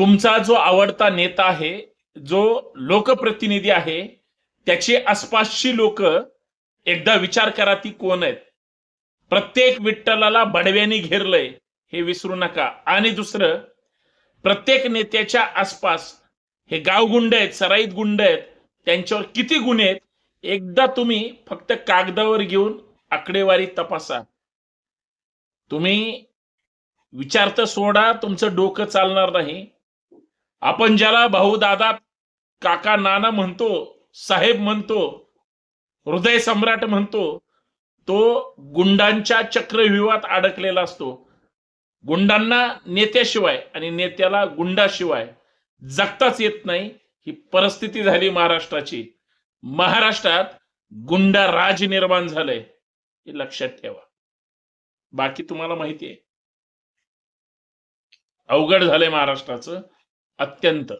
तुमचा जो आवडता नेता आहे जो लोकप्रतिनिधी आहे त्याची आसपासची लोक एकदा विचार करा ती कोण आहेत. प्रत्येक विठ्ठलाला बडव्याने घेरलंय हे विसरू नका. आणि दुसरं प्रत्येक नेत्याच्या आसपास हे गाव गुंड आहेत सराईत गुंड आहेत त्यांच्यावर किती गुन्हे आहेत एकदा तुम्ही फक्त कागदावर घेऊन आकडेवारी तपासा. तुम्ही विचार तर सोडा तुमचं डोकं चालणार नाही. आपण ज्याला भाऊ दादा काका नाना म्हणतो साहेब म्हणतो हृदय सम्राट म्हणतो तो गुंडांच्या चक्रव्यूहात अडकलेला असतो. गुंडांना नेत्याशिवाय आणि नेत्याला गुंडाशिवाय जगताच येत नाही ही परिस्थिती झाली महाराष्ट्राची. महाराष्ट्रात गुंडा राज निर्माण झालंय हे लक्षात ठेवा. बाकी तुम्हाला माहिती आहे. अवघड झालंय महाराष्ट्राचं. अत्यंत.